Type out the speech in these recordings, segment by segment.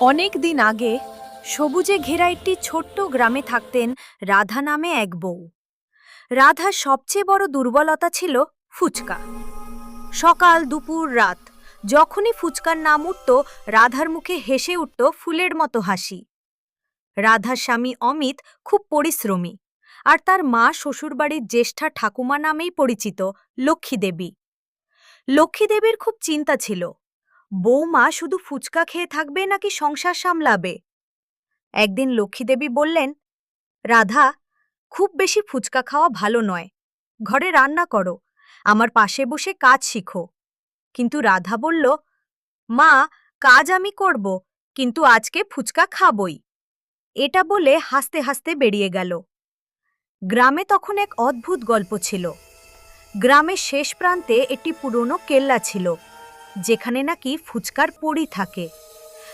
অনেক দিন আগে সবুজে ঘেরা একটি ছোট্ট গ্রামে থাকতেন রাধা নামে এক বউ। রাধার সবচেয়ে বড় দুর্বলতা ছিল ফুচকা। সকাল, দুপুর, রাত যখনই ফুচকার নাম উঠত, রাধার মুখে হেসে উঠত ফুলের মতো হাসি। রাধার স্বামী অমিত খুব পরিশ্রমী আর তার মা শ্বশুরবাড়ির জ্যেষ্ঠা ঠাকুমা নামেই পরিচিত লক্ষ্মীদেবী লক্ষ্মীদেবীর খুব চিন্তা ছিল। বৌমা শুধু ফুচকা খেয়ে থাকবে নাকি সংসার সামলাবে? একদিন লক্ষ্মীদেবী বললেন, রাধা, খুব বেশি ফুচকা খাওয়া ভালো নয়। ঘরে রান্না করো, আমার পাশে বসে কাজ শিখো। কিন্তু রাধা বলল, মা, কাজ আমি করব, কিন্তু আজকে ফুচকা খাবই। এটা বলে হাসতে হাসতে বেরিয়ে গেল। গ্রামে তখন এক অদ্ভুত গল্প ছিল। গ্রামের শেষ প্রান্তে একটি পুরনো কেল্লা ছিল। যেখানে নাকি ফুচকার পড়ি থাকে।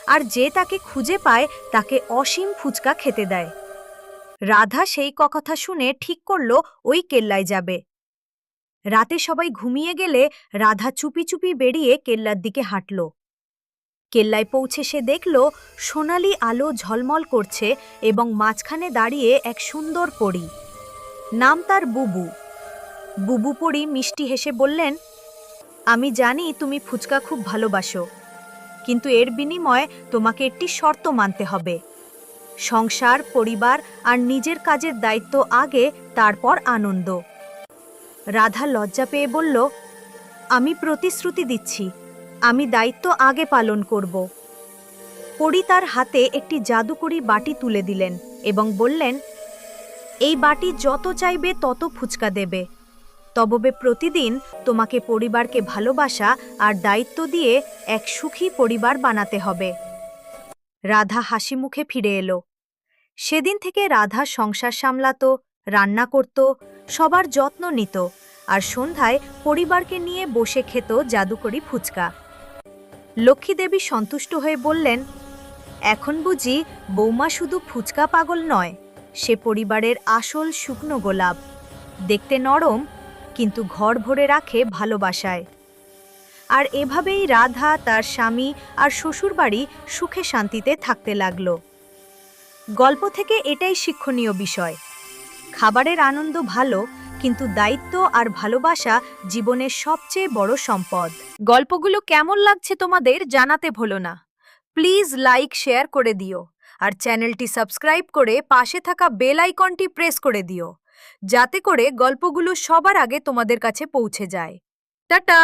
আর যে তাকে খুঁজে পায়, তাকে অসীম ফুচকা খেতে দেয়। রাধা সেই কথা শুনে ঠিক করল, ওই কেল্লায় যাবে। রাতে সবাই ঘুমিয়ে গেলে রাধা চুপি চুপি বেরিয়ে কেল্লার দিকে হাঁটল। কেল্লায় পৌঁছে সে দেখল, সোনালি আলো ঝলমল করছে এবং মাঝখানে দাঁড়িয়ে এক সুন্দর পরী। নাম তার বুবু। বুবু পরী মিষ্টি হেসে বললেন আমি জানি তুমি ফুচকা খুব ভালোবাসো, কিন্তু এর বিনিময়ে তোমাকে একটি শর্ত মানতে হবে। সংসার, পরিবার আর নিজের কাজের দায়িত্ব আগে, তারপর আনন্দ। রাধা লজ্জা পেয়ে বলল, আমি প্রতিশ্রুতি দিচ্ছি, আমি দায়িত্ব আগে পালন করব। পরি তার হাতে একটি জাদুকরি বাটি তুলে দিলেন এবং বললেন, এই বাটি যত চাইবে তত ফুচকা দেবে। তববে প্রতিদিন তোমাকে পরিবারকে ভালোবাসা আর দায়িত্ব দিয়ে এক সুখী পরিবার বানাতে হবে। রাধা হাসি মুখে ফিরে এলো। সেদিন থেকে রাধা সংসার সামলাত, রান্না করত, সবার যত্ন নিত আর সন্ধ্যায় পরিবারকে নিয়ে বসে খেত জাদুকরি ফুচকা। লক্ষ্মীদেবী সন্তুষ্ট হয়ে বললেন, এখন বুঝি বৌমা শুধু ফুচকা পাগল নয়, সে পরিবারের আসল শুকনো গোলাপ। দেখতে নরম কিন্তু ঘর ভরে রাখে ভালোবাসায়। আর এভাবেই রাধা তার স্বামী আর শ্বশুরবাড়ি সুখে শান্তিতে থাকতে লাগল। গল্প থেকে এটাই শিক্ষণীয় বিষয়। খাবারের আনন্দ ভালো, কিন্তু দায়িত্ব আর ভালোবাসা জীবনের সবচেয়ে বড় সম্পদ। গল্পগুলো কেমন লাগছে তোমাদের জানাতে ভুলো না। প্লিজ লাইক, শেয়ার করে দিও। আর চ্যানেলটি সাবস্ক্রাইব করে পাশে থাকা বেল আইকনটি প্রেস করে দিও। যাতে করে গল্পগুলো সবার আগে তোমাদের কাছে পৌঁছে যায়। টাটা!